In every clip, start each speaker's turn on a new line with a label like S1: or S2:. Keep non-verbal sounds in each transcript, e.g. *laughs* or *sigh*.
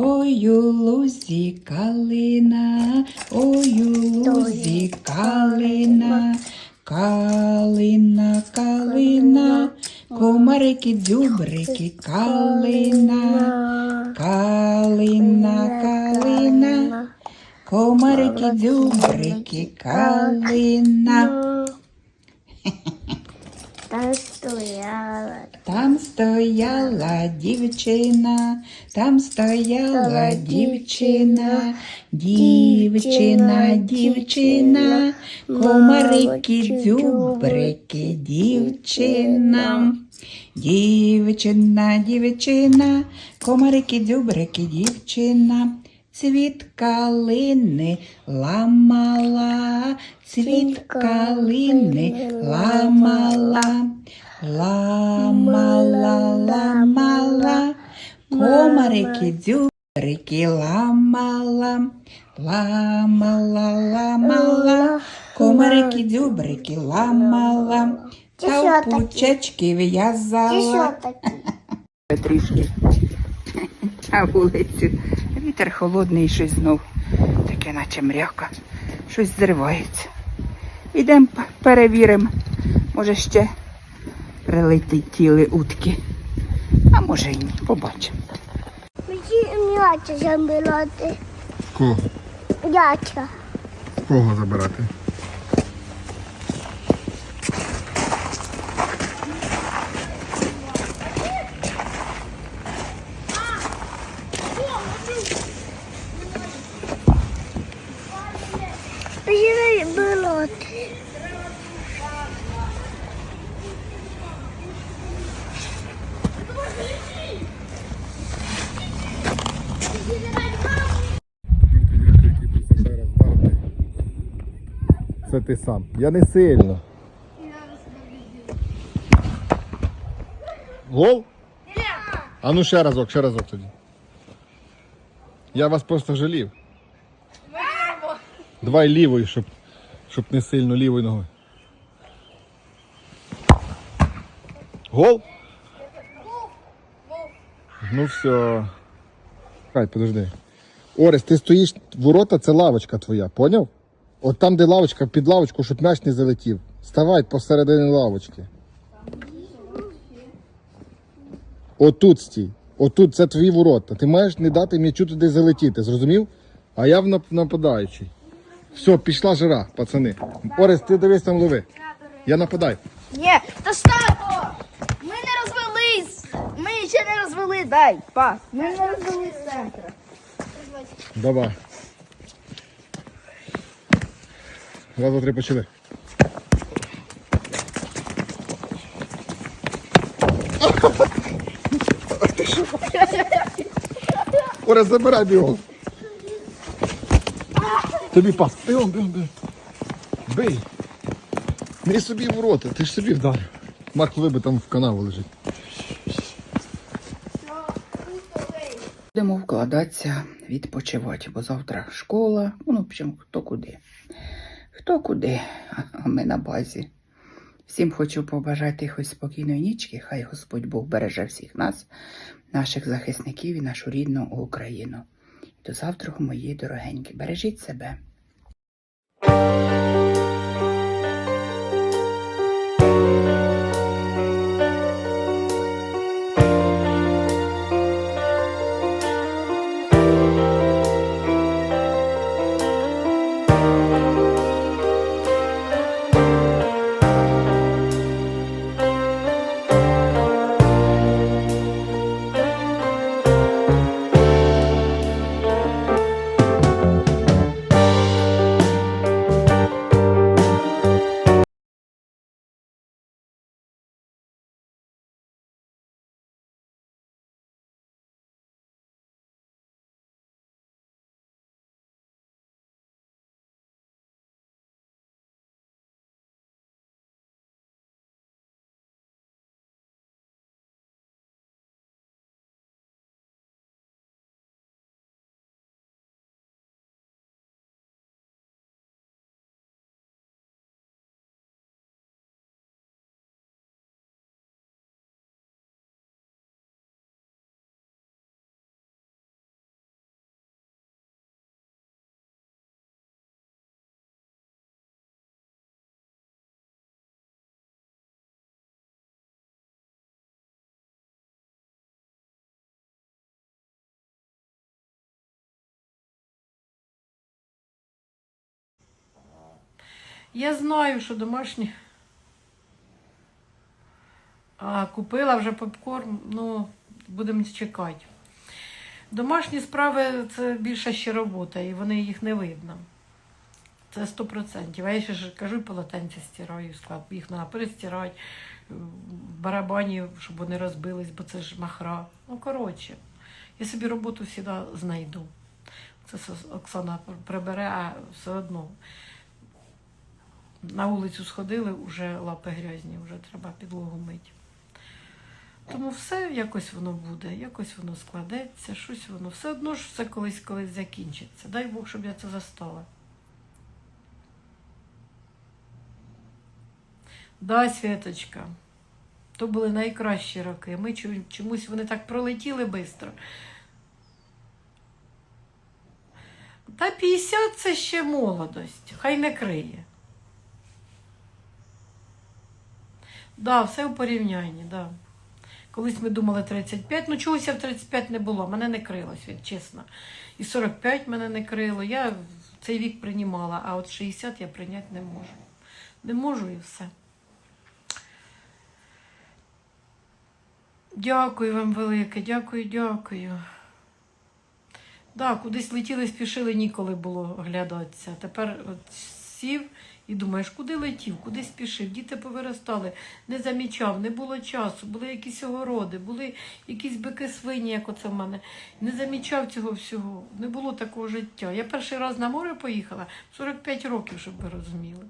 S1: Ой, у лузі калина, ой, у лузі калина, калина, калина, комарики, дзюбрики, калина, калина, калина, комарики, дзюбрики, калина. *laughs*
S2: Там стояла.
S1: Там стояла дівчина, там стояла дівчина, дівчина, дівчина, комарики, дзюбрики, дівчина. Дівчина, дівчина, комарики, дзюбрики, дівчина. Цвіт калини ламала, цвіт калини ламала, ламала, ламала, комарики, дзюбрики ламала, ламала, ламала, комарики, дзюбрики ламала, та
S2: таке?
S1: пучечки в'язала. Трішки на вулицю. Вітер холодний, щось знов таке, наче мряка. Щось зривається. Ідемо перевіримо. Може ще прилетіли утки. А може й ні. Побачимо.
S2: Мені м'яча забирати.
S3: Кого?
S2: М'яча.
S3: Кого забирати?
S2: Мені забирати.
S3: Це ти сам. Я не сильно. Гол? А ну ще разок, ще разок тоді. Я вас просто жалів. Давай лівою, щоб, щоб не сильно лівою ногою. Гол? Ну все. Хай, подожди. Орес, ти стоїш, ворота це лавочка твоя, поняв? От там, де лавочка, під лавочку, щоб м'яч не залетів. Ставай посередині лавочки. Отут стій. Отут це твої ворота. Ти маєш не дати м'ячу туди залетіти, зрозумів? А я в нападаючий. Все, пішла жара, пацани. Орес, ти дивись там лови. Я нападаю.
S4: Ні, та стато! Ми не розвелись! Ми ще не розвели, дай, пас. Ми не розвели з центра.
S3: Давай. Раз, два, три, почали. Оре, забирай бігом. Тобі пас. Бігом, бігом, бігом. Бий. Не собі в рота, ти ж собі вдарив. Марк виби там в канаву лежить.
S1: Будемо вкладатися, відпочивати, бо завтра школа, ну, в общем, хто куди. Хто куди, а *laughs* ми на базі. Всім хочу побажати тихої спокійної нічки. Хай Господь Бог береже всіх нас, наших захисників і нашу рідну Україну. До завтра, мої дорогенькі. Бережіть себе.
S5: Я знаю, що домашні. А купила вже попкорн, ну, будемо чекати. Домашні справи це більша ще робота, і вони їх не видно. Це 100%. А я ще ж кажу, полотенця стираю, склад, їх треба перестирати, в барабані, щоб вони розбились, бо це ж махра. Ну, коротше, я собі роботу завжди знайду. Це Оксана прибере, а все одно. На вулицю сходили, вже лапи грязні, вже треба підлогу мити. Тому все якось воно буде, якось воно складеться, щось воно. Все одно ж все колись колись закінчиться. Дай Бог, щоб я це застала. Да, Світочка. То були найкращі роки. Ми чомусь вони так пролетіли швидко. Та 50 це ще молодость. Хай не криє. Да, все у порівнянні, да. Колись ми думали 35, ну чогось я в 35 не було, мене не крило, світ, чесно. І 45 мене не крило. Я цей вік приймала, а от 60 я прийняти не можу. Не можу і все. Дякую вам велике, дякую, дякую. Да, кудись летіли, спішили, ніколи було оглядатися. Тепер от сів і думаєш, куди летів, куди спішив. Діти повиростали, не замічав, не було часу, були якісь огороди, були якісь бики свині, як оце в мене. Не замічав цього всього. Не було такого життя. Я перший раз на море поїхала 45 років, щоб ви розуміли.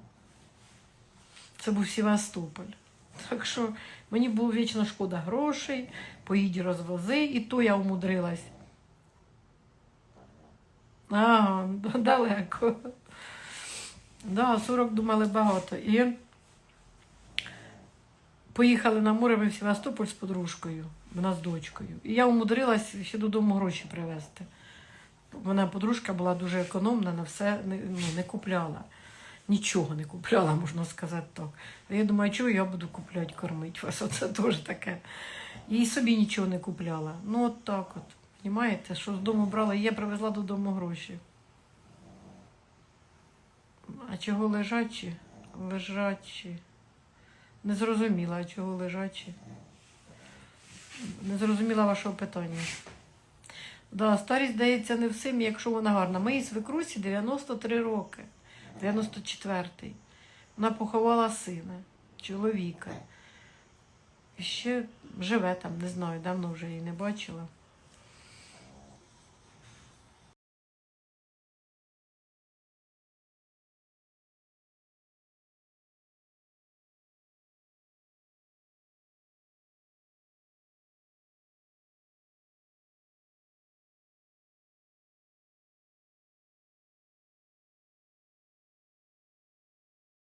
S5: Це був Севастополь. Так що мені було вічно шкода грошей, поїдь розвози, і то я умудрилась. Ага, далеко. Да, 40 думали багато. І поїхали на море в Севастополь з подружкою, вона з дочкою. І я умудрилась ще додому гроші привезти. Вона подружка була дуже економна, на все не, ну, не купляла. Нічого не купляла, можна сказати так. Я думаю, чого я буду купляти, кормити вас? *laughs* Оце теж таке. І собі нічого не купляла. Ну, от так от. Понімаєте, що з дому брала, і я привезла додому гроші. Чого лежачі? Лежачі. Не зрозуміла, а чого лежачі. Не зрозуміла вашого питання. Да, старість дається не всім, якщо вона гарна. Моїй свекрусі 93 роки, 94-й. Вона поховала сина, чоловіка. І ще живе там, не знаю, давно вже її не бачила.